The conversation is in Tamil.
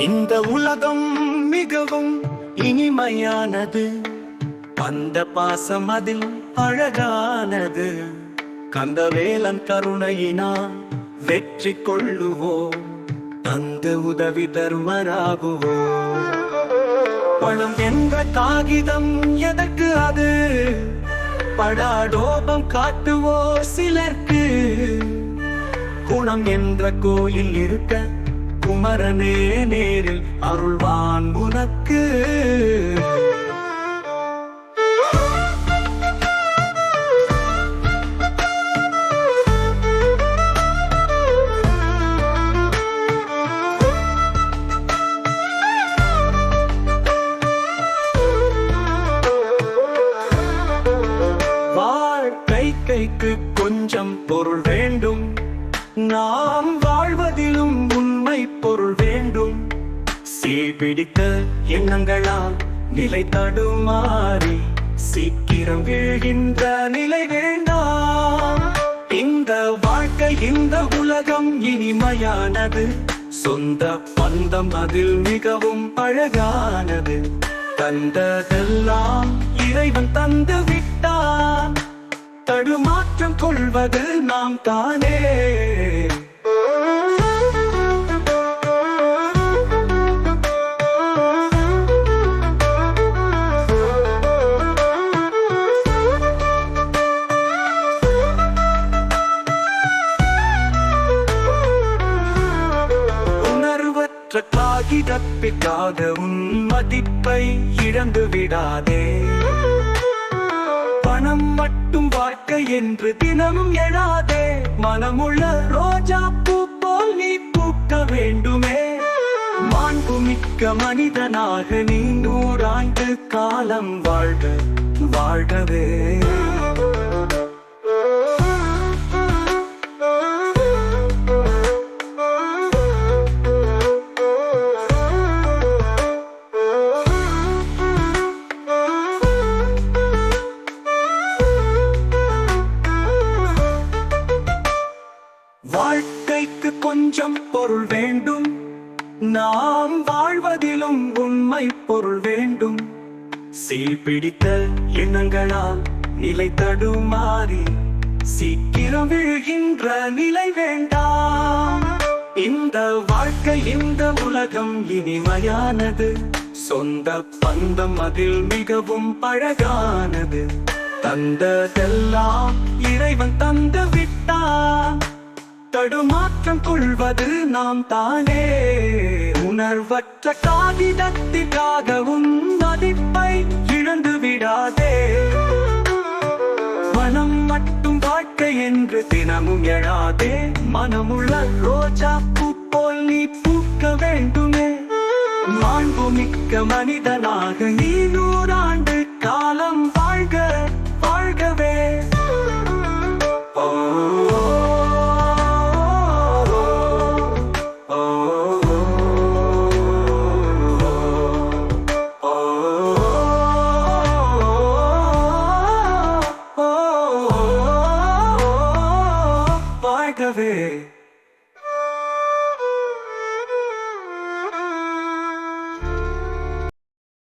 இந்த உலகம் மிகவும் இனிமையானது. அந்த பாசம் அதில் அழகானது. கந்தவேலன் கருணையினால் வெற்றி கொள்ளுவோம் தந்த உதவி தருமராகுவோம் பணம் என்ற காகிதம் எதற்கு அது? படாடோபம் காட்டுவோ சிலர்க்கு. குணம் என்ற கோயில் இருக்க குமரனே நேரில் அருள்வான் உனக்கு. வாழ்க்கை கைக்கு கொஞ்சம் பொருள் வேண்டும். நான் பிடித்த எண்ணங்களால் நிலை தடுமாறி சீக்கிரம் வீழ்கின்ற நிலை வேண்டாம். இந்த வாழ்க்கை இந்த உலகம் இனிமையானது. சொந்த பந்தம் அதில் மிகவும் அழகானது. தந்ததெல்லாம் இறைவன் தந்து விட்டான் தடுமாற்றம் கொள்வது நாம் தானே. உணர்வற்ற உன் மதிப்பை இழந்து விடாதே. பணம் மட்டும் வாழ்க்கை என்று தினமும் எழாதே. மனமுள்ள ரோஜா பூ போல் நீ பூக்க வேண்டுமே. மாண்புமிக்க மனிதனாக நீ நூறாண்டு காலம் வாழ்க வாழ்கவே. வாழ்க்கைக்கு கொஞ்சம் பொருள் வேண்டும். நாம் வாழ்வதிலும் உண்மை பொருள் வேண்டும். சீர்பிடித்த எண்ணங்களால் நிலை தடுமாறி சீக்கிரம் விழுகின்ற நிலை வேண்டாம். இந்த வாழ்க்கை இந்த உலகம் இனிமையானது. சொந்த பந்தம் அதில் மிகவும் அழகானது தந்ததெல்லாம் இறைவன் தந்து விட்டான் தடுமாற்றம் கொள்வது நாம் தானே. உணர்வற்ற காகிதத்திற்காகவும் மதிப்பை இழந்து விடாதே. மனம் மட்டும் வாழ்க்கை என்று தினமும் எழாதே. மனமுள்ள ரோஜா பூ போல் நீ பூக்க வேண்டுமே. மாண்புமிக்க மனிதனாக நீ Hey.